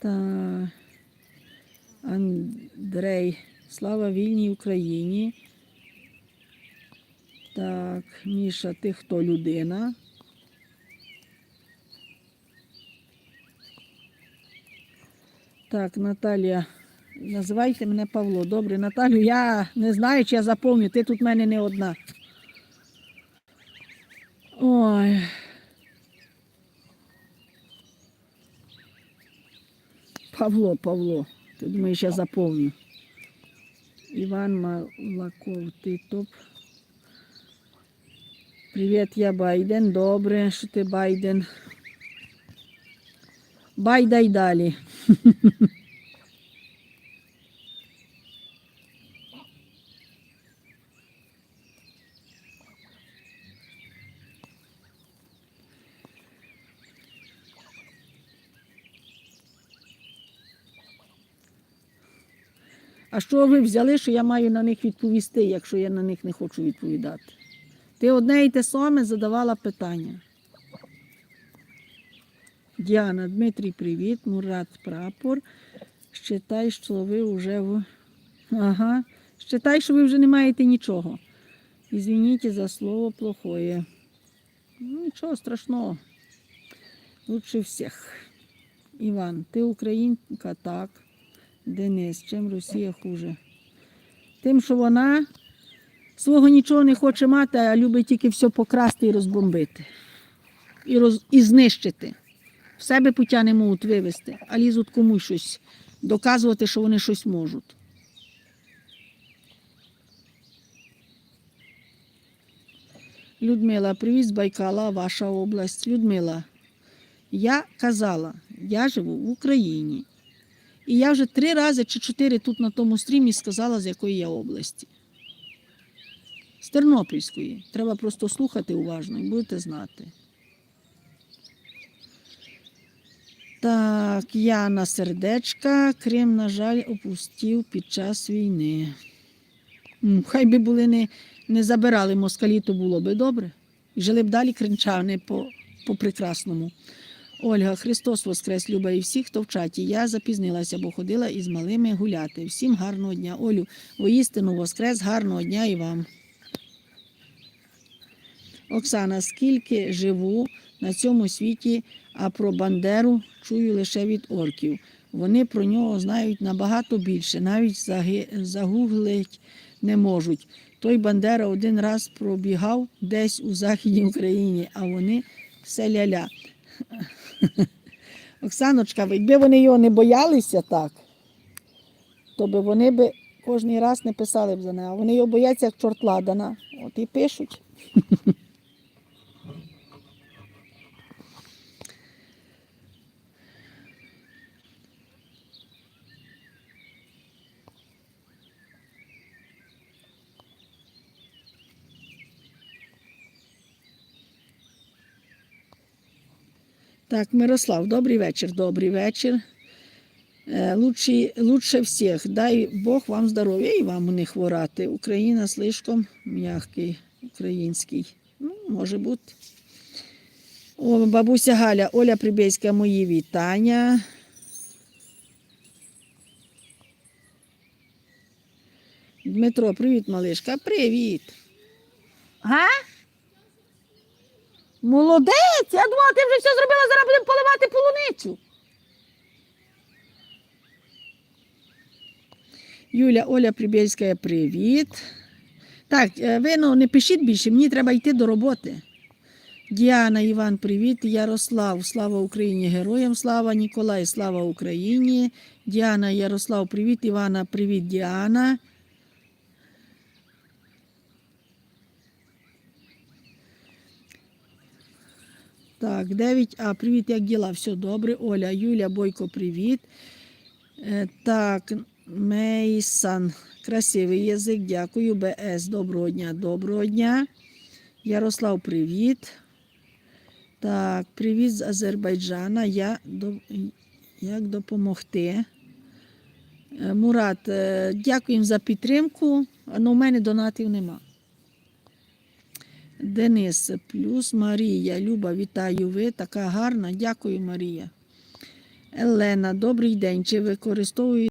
Та Андрей. Слава вільній Україні. Так, Міша, ти хто людина? Так, Наталія, називайте мене Павло. Добре, Наталю, я не знаю, чи я заповню, ти тут в мене не одна. Ой. Павло, Павло, ти думаєш, я заповню. Іван Малаков, ти топ. Привіт, я Байден. Добре, що ти Байден. Байдай далі. А що ви взяли, що я маю на них відповісти, якщо я на них не хочу відповідати? Ти одне і те саме задавала питання. Діана, Дмитрій, привіт. Мурат прапор. Считай, що ви вже в. Ага. Считай, що ви вже не маєте нічого. Ізвініть за слово плохое. Ну, нічого страшного. Лучше всіх. Іван, ти українка, так. Денис, чим Росія хуже? Тим, що вона свого нічого не хоче мати, а любить тільки все покрасти і розбомбити. І, роз... і знищити. В себе пуття не можуть вивезти, а лізуть комусь щось доказувати, що вони щось можуть. Людмила, привіт з Байкала, ваша область. Людмила, я казала, я живу в Україні. І я вже три рази чи чотири тут на тому стрімі сказала, з якої я області. З Тернопільської. Треба просто слухати уважно і будете знати. Так, Яна Сердечка. Крим, на жаль, опустів під час війни. М, Хай би були не, не забирали москалі, то було би добре. Жили б далі кринчани по, по прекрасному. Ольга, Христос Воскрес, Люба і всіх, хто в чаті. Я запізнилася, бо ходила із малими гуляти. Всім гарного дня. Олю, воістину Воскрес, гарного дня і вам. Оксана, скільки живу на цьому світі, а про Бандеру чую лише від орків. Вони про нього знають набагато більше, навіть загуглить не можуть. Той Бандера один раз пробігав десь у Західній Україні, а вони все ля-ля. Оксаночка, якби вони його не боялися так, то би вони би кожен раз не писали б за неї. А вони його бояться, як чорт ладана. От і пишуть. Так, Мирослав, добрий вечір, добрий вечір. Е, Лучше, лучше всіх. Дай Бог вам здоров'я і вам не хворати. Україна слишком м'який, український. Ну, може бути. О, бабуся Галя, Оля Прибєська, мої вітання. Дмитро, привіт, малишка. Привіт. Га? Молодець! Я думала, ти вже все зробила, зараз будемо поливати полуницю. Юля, Оля Прибєльська, привіт. Так, е, ви ну, не пишіть більше, мені треба йти до роботи. Діана, Іван, привіт. Ярослав, слава Україні, героям слава, Ніколай, слава Україні. Діана, Ярослав, привіт. Івана, привіт, Діана. Так, 9. А, привіт, як діла? Все добре. Оля, Юля, Бойко, привіт. Е, так, Мейсан, красивий язик, дякую. БС, доброго дня, доброго дня. Ярослав, привіт. Так, привіт з Азербайджана. Я до... Як допомогти? Е, Мурат, е, дякуємо за підтримку, але у мене донатів нема. Денис плюс Марія. Люба, вітаю ви. Така гарна. Дякую, Марія. Елена, добрий день. Чи використовуєте